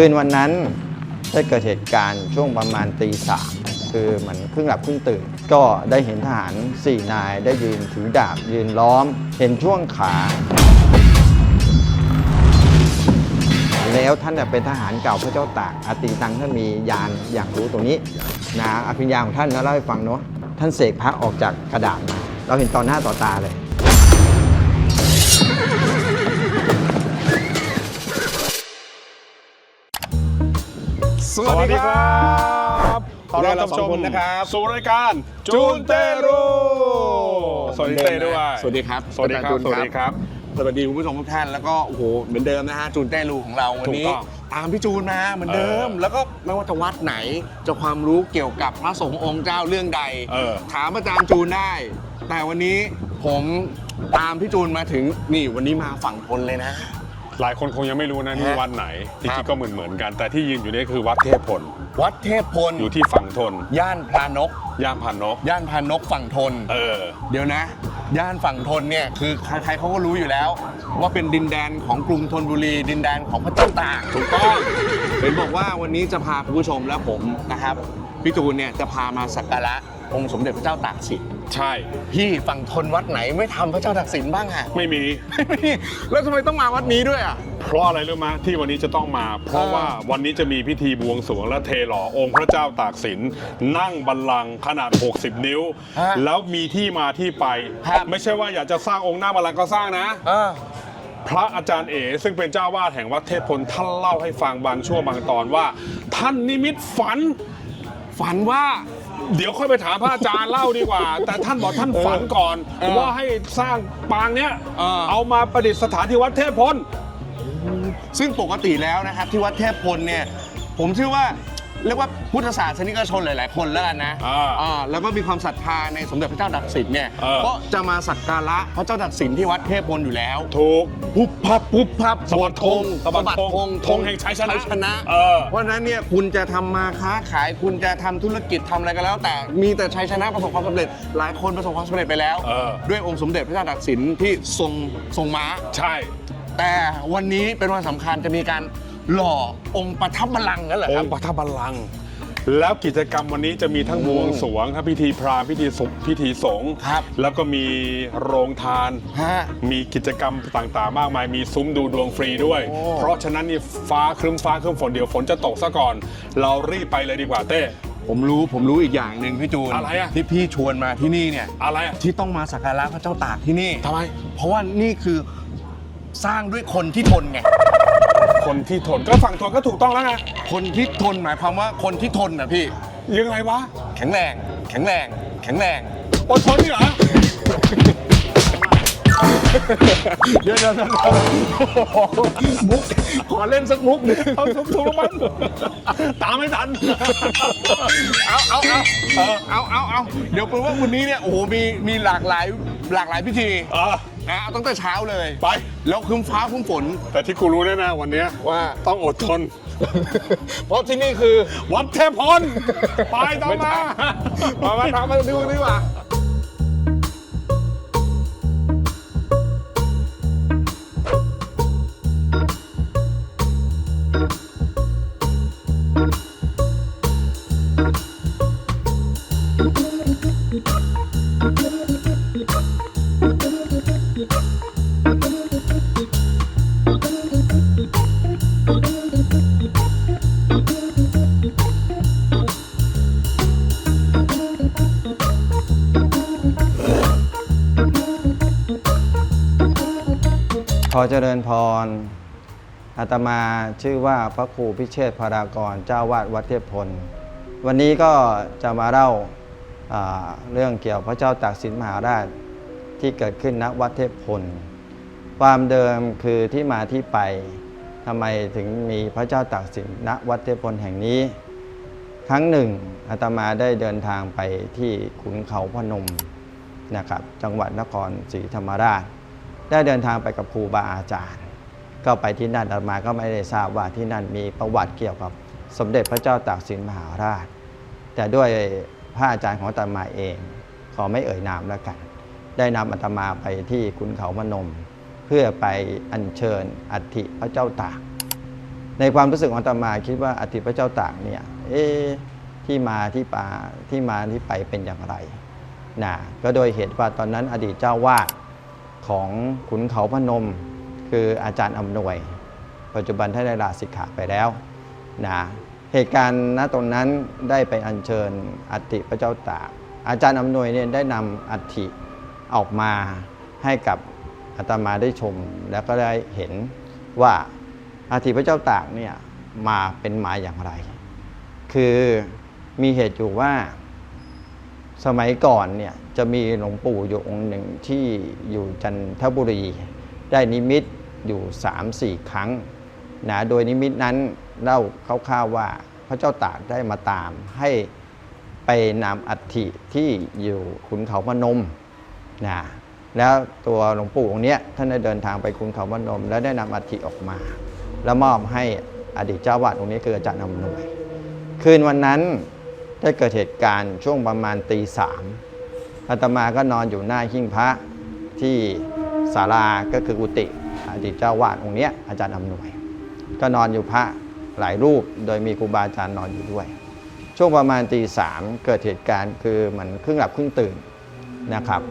คืนวันนั้นได้เกิดเหตุการณ์ช่วงประมาณตีสามคือเหมือนครึ่งหลับครึ่งตื่น ก็ได้เห็นทหารสี่นายได้ยืนถือดาบยืนล้อม เห็นช่วงขา แล้วท่านน่ะเป็นทหารเก่าพระเจ้าตากอาติตังท่านมียานอยากรู้ตรงนี้นะอภิญญาของท่านนะเล่าให้ฟังเนาะท่านเสกพระออกจากกระดาษมาเราเห็นต่อหน้าต่อตาเลย สวัสดีครับขอต้อนรับเราสองคนนะครับสู่รายการจูนเตรูสวัสดีเต้ด้วยสวัสดีครับ สวัสดีครับอาจาย์สวัสดีครับ สวัสดีคุณผู้ชมทุกท่านแล้วก็โอ้โหเหมือนเดิมนะฮะจูนเต้รูของเราวันนี้ถูกต้องตามพี่จูนมาเหมือนเดิมเออแล้วก็ไม่ว่าจะวัดไหนจะความรู้เกี่ยวกับพระสงฆ์องค์เจ้าเรื่องใดเออถามอาจารย์จูนได้ แต่วันนี้ผมตามพี่จูนมาถึงนี่วันนี้มาฝั่งทนเลยนะ หลายคนคงยังไม่รู้นะนี่ฮะวัดไหนจครัริบงๆก็เหมือนเหมือนๆกัน แต่ที่ยืนอยู่นี่คือวัดเทพพลวัดเทพพลอยู่ที่ฝั่งทน ย่านพระนก ย่านผ่านนก ย่านพานกฝั่งทน เออ เดี๋ยวนะ ย่านฝั่งทนเนี่ยคือใครๆเขาก็รู้อยู่แล้ว ว่าเป็นดินแดนของกรุงธนบุรี ดินแดนของพระเจ้าตากถูกต้องเห็นบอกว่าวันนี้จะพาคุณผู้ชมและผมนะครับพี่จูนเนี่ยจะพามาสักการะ องค์สมเด็จพระเจ้าตากสินใช่ พี่ฝั่งทนวัดไหนไม่ทำพระเจ้าตากสินบ้างอะไม่มีแล้วทำไมต้องมาวัดนี้ด้วยอะ เพราะอะไรรู้ไหมที่วันนี้จะต้องมา เพราะเออว่าวันนี้จะมีพิธีบวงสรวงและเทหล่อองค์พระเจ้าตากสิน นั่งบัลลังก์ขนาด 60 นิ้ว ฮะแล้วมีที่มาที่ไป ครับ ไม่ใช่ว่าอยากจะสร้างองค์หน้าบัลลังก์ก็สร้างนะ เออ พระอาจารย์เอ๋ซึ่งเป็นเจ้าวาดแห่งวัดเทพพลท่านเล่าให้ฟังบางช่วงบางตอนว่า ท่านนิมิตฝัน ฝันว่า เดี๋ยวค่อยไปถามพระอาจารย์เล่าดีกว่า แต่ท่านบอกท่านฝันก่อน เออว่าให้สร้างปางเนี้ยเออ เอามาประดิษฐานที่วัดเทพพล ซึ่งปกติแล้วนะครับที่วัดเทพพลเนี่ยผมเชื่อว่า เรียกว่าพุทธศาสนิกชนหลาย ๆ คนแล้วกันนะอ่าอ่าแล้วก็มีความศรัทธาในสมเด็จพระเจ้าตากสินเนี่ยเออ ก็จะมาสักการะพระเจ้าตากสินที่วัดเทพพลอยู่แล้ว ถูกพุบพับพุบพับสะบัดธงสะบัดธงธงแห่งชัยชนะชนะเออ เพราะฉะนั้นเนี่ยคุณจะทำมาค้าขายคุณจะทำธุรกิจทำอะไรก็แล้ว แต่มีแต่ชัยชนะประสบความสำเร็จ หลายคนประสบความสำเร็จไปแล้ว เออ ด้วยองค์สมเด็จพระเจ้าตากสินที่ทรงทรงม้า ใช่ แต่วันนี้เป็นวันสำคัญจะมีการ หล่อองค์ประทับบัลลังก์นั่นแหละอครังบ ค์ปฐบัลลังก์แล้วกิจกรรมวันนี้จะมีทั้งบวงสรวงครับพิธีพราหมณ์พิธีสงฆ์พิธีสงฆ์ครับ แล้วก็มีโรงทาน ฮะ มีกิจกรรมต่างๆ มากมาย มีซุ้มดูดวงฟรีด้วย โอ้ เพราะฉะนั้นนี่ฟ้าครึ้มฟ้าครึ้มฝนเดี๋ยวฝนจะตกซะก่อน เรารีบไปเลยดีกว่าเต้ ผมรู้ผมรู้อีกอย่างหนึ่งพี่จูนอะไรอะ ที่พี่ชวนมาที่นี่เนี่ย อะไรอะที่ต้องมาสักการะพระเจ้าตากที่นี่ ทำไม เพราะว่านี่คือสร้างด้วยคนที่ทนไง คนที่ทนก็ฝั่งทนก็ถูกต้องแล้วไงคนที่ทนหมายความว่าคนที่ทนนะพี่ ยังไงวะแข็งแรง แข็งแรง แข็งแรงอดทนนี่เหรอเดี๋ยวเดี๋ยวเดี๋ยวมุกขอเล่นสักมุกหนึ่งเอาถูกถูกลงมันตามไม่ทันเอาเอาเอาเอาเอาเอาเดี๋ยวแปลว่าวันนี้เนี่ยโอ้โหมีมีหลากหลายหลากหลายพิธีเออ นะเอาตั้งแต่เช้าเลย ไป แล้วคืมฟ้าคืมฝน แต่ที่กูรู้แน่ๆวันเนี้ยว่าต้องอดทน เพราะที่นี่คือ วัดเทพพลไปต่อมา มามาทำมาดูดีกว่า อเจริญพร อาตมาชื่อว่าพระครูพิเชษพารากรเจ้าวาดวัดเทพพล วันนี้ก็จะมาเล่าอ่าเรื่องเกี่ยวพระเจ้าตากสินมหาราชที่เกิดขึ้นณวัดเทพพล ความเดิมคือที่มาที่ไปทำไมถึงมีพระเจ้าตากสินณวัดเทพพลแห่งนี้ ครั้งหนึ่งอาตมาได้เดินทางไปที่ขุนเขาพนมนะครับจังหวัดนครศรีธรรมราช ได้เดินทางไปกับครูบาอาจารย์ ก็ไปที่นั่นอาตมาก็ไม่ได้ทราบว่าที่นั่นมีประวัติเกี่ยวกับสมเด็จพระเจ้าตากสินมหาราช แต่ด้วยพระอาจารย์ของอาตมาเอง ขอไม่เอ่ยนามแล้วกัน ได้นำอาตมาไปที่ขุนเขาพนม เพื่อไปอัญเชิญอัฐิพระเจ้าตาก ในความรู้สึกของอาตมาคิดว่าอธิพระเจ้าตากเนี่ยเอ๊ที่มาที่ปาที่มาที่ไปเป็นอย่างไรนะก็โดยเหตุว่าตอนนั้นอดีตเจ้าวาด ของขุนเขาพนม คืออาจารย์อำนวย ปัจจุบันท่านได้ลาสิกขาไปแล้วนะเหตุการณ์ณตรงนั้นได้ไปอัญเชิญอัฐิพระเจ้าตาก อาจารย์อำนวยเนี่ยได้นำอัฐิออกมาให้กับอาตมาได้ชม แล้วก็ได้เห็นว่าอัฐิพระเจ้าตากเนี่ยมาเป็นมาอย่างไร คือมีเหตุอยู่ว่า สมัยก่อนเนี่ยจะมีหลวงปู่อยู่องค์หนึ่งที่อยู่จันทบุรี ได้นิมิตอยู่3 4ครั้งนะโดยนิมิตนั้นเล่าคร่าวๆว่าพระเจ้าตากได้มาตามให้ไปนำอัฐิที่อยู่ขุนเขาพนมนะแล้วตัวหลวงปู่องค์เนี้ยท่านได้เดินทางไปขุนเขาพนม แล้วได้นำอัฐิออกมา แล้วมอบให้อดีตเจ้าวาดองค์นี้คืออาจารย์อำนวย คืนวันนั้น ได้เกิดเหตุการณ์ช่วงประมาณตีสามอาตมาก็นอนอยู่หน้าหิ้งพระที่ศาลาก็คือกุฏิอดีตเจ้าวาดองค์เนี้ยอาจารย์อำนวย ก็นอนอยู่พระหลายรูปโดยมีครูบาอาจารย์นอนอยู่ด้วย ช่วงประมาณตีสามเกิดเหตุการณ์คือเหมือนครึ่งหลับครึ่งตื่นนะครับ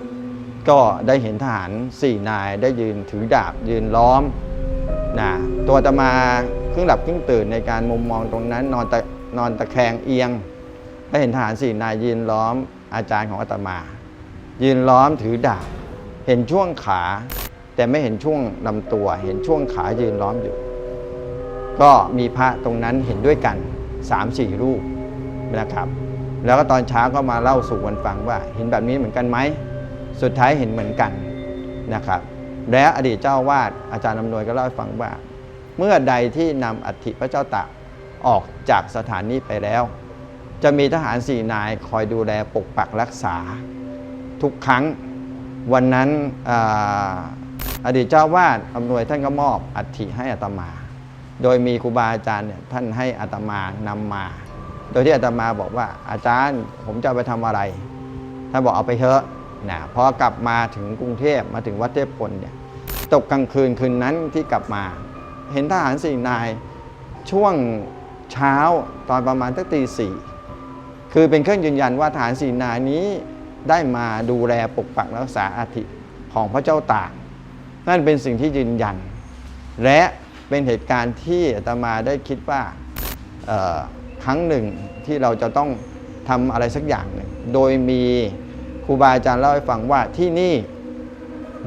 ก็ได้เห็นทหารสี่นายได้ยืนถือดาบยืนล้อมนะตัวอาตมาครึ่งหลับครึ่งตื่นในการมุมมองตรงนั้นนอนตะนอนตะแคงเอียง ได้เห็นทหารสี่นายยืนล้อมอาจารย์ของอาตมา ยืนล้อมถือดาบเห็นช่วงขา แต่ไม่เห็นช่วงลำตัว เห็นช่วงขายืนล้อมอยู่ ก็มีพระตรงนั้นเห็นด้วยกัน3-4รูปนะครับ แล้วก็ตอนเช้าก็มาเล่าสู่กันฟังว่า เห็นแบบนี้เหมือนกันไหมสุดท้ายเห็นเหมือนกันนะครับ และอดีตเจ้าวาดอาจารย์อำนวยก็เล่าให้ฟังว่า เมื่อใดที่นำอัฐิพระเจ้าตากออกจากสถานนี้ไปแล้ว จะมีทหารสี่นายคอยดูแลปกปักรักษา ทุกครั้ง วันนั้นออดีตเจ้าวาดอำนวยท่านก็มอบอัฐิให้อาตมา โดยมีครูบาอาจารย์เนี่ยท่านให้อาตมานำมา โดยที่อาตมาบอกว่าอาจารย์ผมจะไปทำอะไรท่านบอกเอาไปเถอะนะพอกลับมาถึงกรุงเทพมาถึงวัดเทพพลเนี่ยตกกลางคืนคืนนั้นที่กลับมา เห็นทหารสี่นายช่วงเช้าตอนประมาณตั้งตีสี่ คือเป็นเครื่องยืนยันว่าทหารสี่นายนี้ได้มาดูแลปกปักรักษาอาธิของพระเจ้าตากนั่นเป็นสิ่งที่ยืนยัน และเป็นเหตุการณ์ที่อาตมาได้คิดว่าครั้งหนึ่งที่เราจะต้องทำอะไรสักอย่างหนึ่ง โดยมีครูบาอาจารย์เล่าให้ฟังว่าที่นี่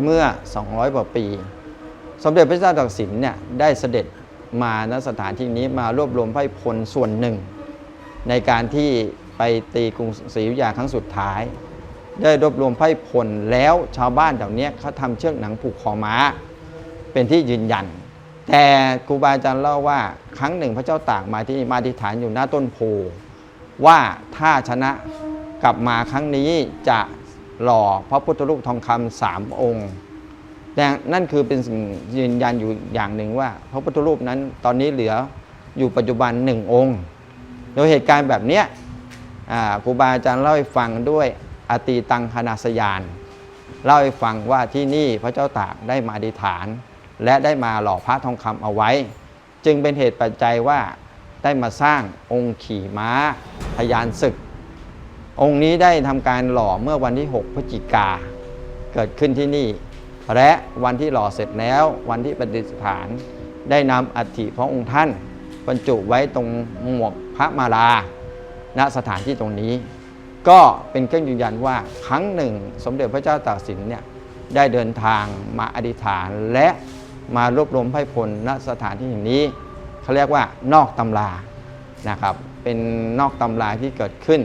เมื่อ 200กว่าปี สมเด็จพระเจ้าตากสินเนี่ยได้เสด็จมาณสถานที่นี้มารวบรวมไพ่พลส่วนหนึ่ง ในการที่ ไปตีกรุงศรีอยุธยาครั้งสุดท้าย ได้รวบรวมไพ่พลแล้วชาวบ้านแถวนี้เขาทำเชือกหนังผูกคอม้า เป็นที่ยืนยัน แต่ครูบาอาจารย์เล่าว่าครั้งหนึ่งพระเจ้าตากมาที่มาที่ฐานอยู่หน้าต้นโพว่าถ้าชนะกลับมาครั้งนี้จะหล่อพระพุทธรูปทองคำสามองค์แต่นั่นคือเป็นสิ่งยืนยันอยู่อย่างหนึ่งว่า พระพุทธรูปนั้นตอนนี้เหลืออยู่ปัจจุบันหนึ่งองค์ โดยเหตุการณ์แบบเนี้ย ครูบาอาจารย์เล่าให้ฟังด้วยอตีตังคณาสยาน เล่าให้ฟังว่าที่นี่พระเจ้าตากได้มาอธิษฐาน และได้มาหล่อพระทองคำเอาไว้ จึงเป็นเหตุปัจจัยว่าได้มาสร้างองค์ขี่ม้าพยานศึก องค์นี้ได้ทำการหล่อเมื่อวันที่ 6 พฤศจิกาเกิดขึ้นที่นี่ และวันที่หล่อเสร็จแล้ววันที่ประดิษฐาน ได้นำอัฐิพระองค์ท่านบรรจุไว้ตรงหมวกพระมาลา ณสถานที่ตรงนี้ ก็เป็นเครื่องยืนยันว่าครั้งหนึ่ง สมเด็จพระเจ้าตากสินเนี่ยได้เดินทางมาอธิษฐานและมารวบรวมไพร่พลณสถานที่แห่งนี้เขาเรียกว่านอกตำรานะครับเป็นนอกตำราที่เกิดขึ้น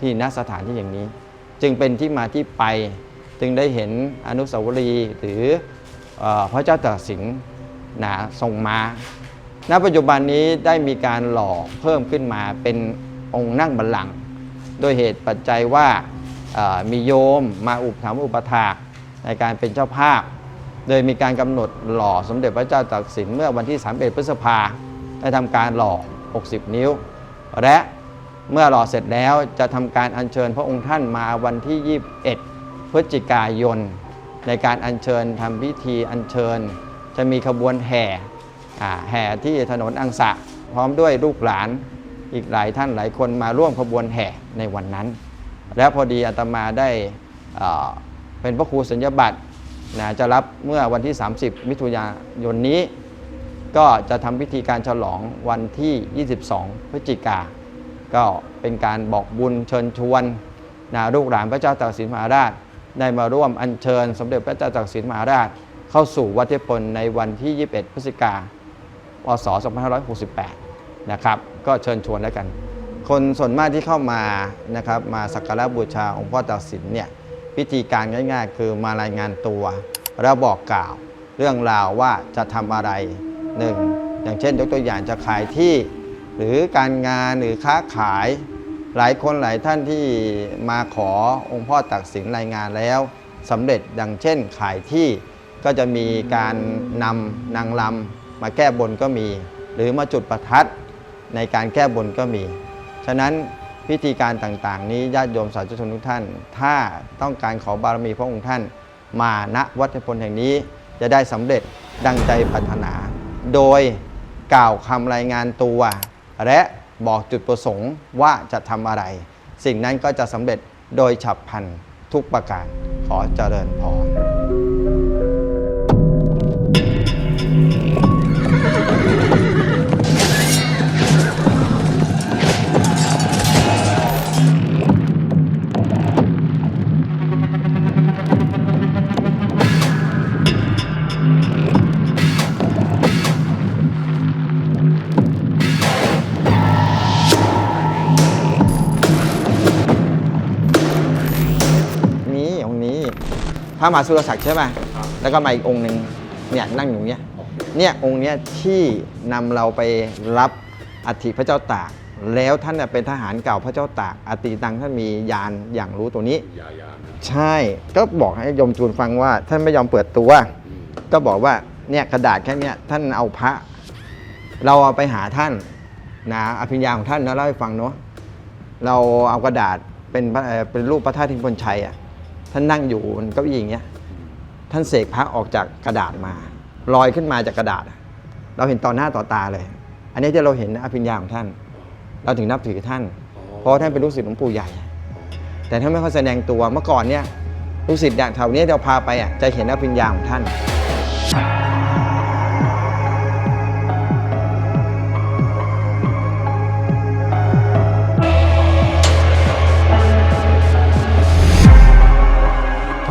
ที่ณสถานที่อย่างนี้ จึงเป็นที่มาที่ไปจึงได้เห็นอนุสาวรีย์หรือเออพระเจ้าตากสินนะทรงมาณปัจจุบันนี้ได้มีการหล่อเพิ่มขึ้นมาเป็น องค์นั่งบัลลังก์โดยเหตุปัจจัยว่ามีโยมมาอุปถัมภ์อุปถากในการเป็นเจ้าภาพ โดยมีการกำหนดหล่อสมเด็จพระเจ้าตากสินเมื่อวันที่ 31 พฤษภาได้ทำการหล่อ 60 นิ้ว และเมื่อหล่อเสร็จแล้วจะทำการอัญเชิญพระองค์ท่านมาวันที่ 21 พฤศจิกายน ในการอัญเชิญทำพิธีอัญเชิญ จะมีขบวนแห่แห่ที่ถนนอังสะพร้อมด้วยลูกหลาน อีกหลายท่านหลายคนมาร่วมขบวนแห่ในวันนั้น แล้วพอดีอาตมาได้เป็นพระครูสัญญาบัตรนะจะรับเมื่อวันที่ 30 มิถุนายนนี้ ก็จะทำพิธีการฉลองวันที่ 22 พฤศจิกา ก็เป็นการบอกบุญเชิญชวนนะลูกหลานพระเจ้าตากสินมหาราชได้มาร่วมอัญเชิญ สมเด็จพระเจ้าตากสินมหาราช เข้าสู่วัดเทพลในวันที่ 21 พฤศจิกาพศ 2568 นะครับ ก็เชิญชวนแล้วกัน คนส่วนมากที่เข้ามานะครับมาสักการะบูชาองค์พ่อตากสินเนี่ยพิธีการง่าย ๆ คือมารายงานตัว แล้วบอกกล่าว เรื่องราวว่าจะทำอะไรหนึ่งอย่างเช่นยกตัวอย่างจะขายที่ หรือการงานหรือค้าขายหลายคนหลายท่านที่มาขอองค์พ่อตักสินรายงานแล้วสำเร็จดังเช่นขายที่ก็จะมีการนำนางลำมาแก้บนก็มี หรือมาจุดประทัด ในการแก้บนก็มี ฉะนั้นพิธีการต่างๆ นี้ญาติโยมสาธุชนทุกท่าน ถ้าต้องการขอบารมีพระองค์ท่าน มาณวัดพลแห่งนี้จะได้สำเร็จดังใจปรารถนา โดยกล่าวคำรายงานตัว และบอกจุดประสงค์ว่าจะทำอะไร สิ่งนั้นก็จะสำเร็จโดยฉับพลันทุกประการขอเจริญพร ระมหาสุรศักดิ์ใช่ไหมแล้วก็มาอีกองค์หนึ่งเนี่ยนั่งอยู่เนี้ยเนี่ยองค์เนี้ยที่นำเราไปรับอัฐิพระเจ้าตาก แล้วท่านน่ะเป็นทหารเก่าพระเจ้าตากอติตังท่านมียานอย่างรู้ตัวนี้ใช่ก็บอกให้โยมจูนฟังว่า ท่านไม่ยอมเปิดตัวก็บอกว่าเนี่ยกระดาษแค่เนี้ยท่านเอาพระ เราเอาไปหาท่านนะอภิญญาของท่านนะเล่าให้ฟังเนาะเราเอากระดาษเป็นพระเอ่อเป็นรูปพระธาตุทิมพลชัยอะ ท่านนั่งอยู่มันก็อย่างเงี้ยท่านเสกพระออกจากกระดาษมาลอยขึ้นมาจากกระดาษ เราเห็นต่อหน้าต่อตาเลย อันนี้ที่เราเห็นอภิญญาของท่าน เราถึงนับถือท่าน เพราะท่านเป็นลูกศิษย์หลวงปู่ใหญ่ แต่ท่านไม่ค่อยแสดงตัวเมื่อก่อนเนี่ยลูกศิษย์อย่างแถวเนี้ยเราพาไปอะจะเห็นอภิญญาของท่าน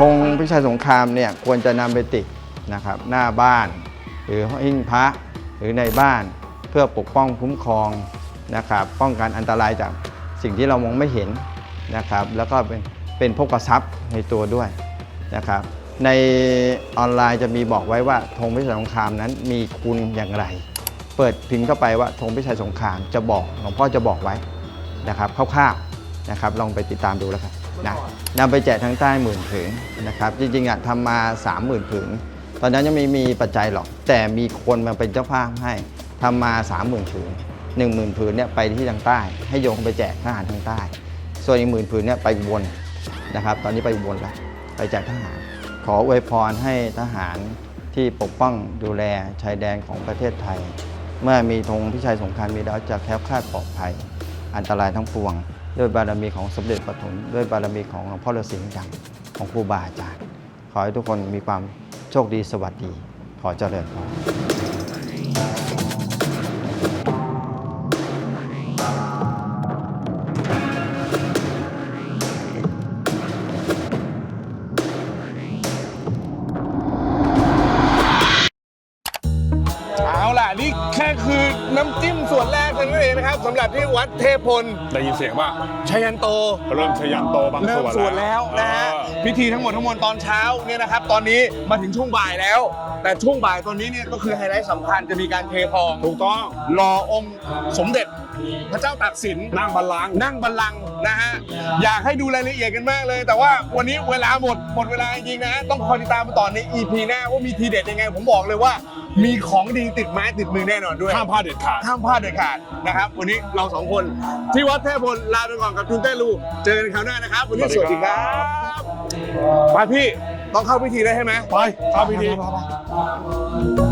ธงพิชัยสงครามเนี่ยควรจะนำไปติดนะครับหน้าบ้าน หรือหิ้งพระหรือในบ้านเพื่อปกป้องคุ้มครองนะครับป้องกันอันตรายจากสิ่งที่เรามองไม่เห็นนะครับแล้วก็เป็นเป็นพกทรัพย์ในตัวด้วยนะครับในออนไลน์จะมีบอกไว้ว่าธงพิชัยสงครามนั้นมีคุณอย่างไร เปิดพิมพ์เข้าไปว่าธงพิชัยสงครามจะบอกหลวงพ่อจะบอกไว้นะครับคร่าวๆนะครับลองไปติดตามดูแล้วครับ นะนำไปแจกทั้งใต้หมื่นผืนนะครับจริงๆอะทำมา 30,000ผืนตอนนั้นยังไม่มีปัจจัยหรอก แต่มีคนมาเป็นเจ้าภาพให้ทำมา 30,000ผืน10,000ผืนเนี่ยไปที่ทางใต้ ให้โยมไปแจกทหารทางใต้ ส่วนอีกหมื่นผืนเนี่ยไปอุบนนะครับ ตอนนี้ไปอุบนแล้วไปแจกทหาร ขออวยพรให้ทหารที่ปกป้องดูแลชายแดนของประเทศไทย เมื่อมีธงพิชัยสงครามมีแล้วจะแคล้วคลาดปลอดภัย อันตรายทั้งปวง ด้วยบารมีของสมเด็จปฐมด้วยบารมีของหลวงพ่อฤาษีดังของครูบาอาจารย์ ขอให้ทุกคนมีความโชคดีสวัสดี ขอเจริญพร เทพพลได้ยินเสียงป่ะชัยยันโต เริ่มชยันโตบางเริ่ส่มวนสวดแล้วนะฮะเออ พิธีทั้งหมดทั้งมวลตอนเช้าเนี่ยนะครับ ตอนนี้มาถึงช่วงบ่ายแล้ว แต่ช่วงบ่ายตอนนี้เนี่ยก็คือไฮไลท์สำคัญจะมีการเททอง ถูกต้องรอองค์สมเด็จพระเจ้าตากสินนั่งบัลลังก์นั่งบัลลังก์นะฮะอยากให้ดูรายละเอียดกันมากเลย แต่ว่าวันนี้เวลาหมดหมดเวลาจริงๆนะฮะต้องคอยติดตามมาต่อใน EP หน้าว่ามีทีเด็ดยังไง ผมบอกเลยว่า มีของดีติดไม้ติดมือแน่นอนด้วยห้ามพลาดเด็ดขาดห้ามพลาดเด็ดขาดนะครับ วันนี้เราสองคน ที่วัดเทพพลลาไปก่อนกับจุนเต้ลูเจอกันคราวหน้านะครับ วันนี้สสวัวัสสดีดีคครัรับไปพี่ ต้องเข้าพิธีได้ใช่ไหมไปเข้าพิธี ไป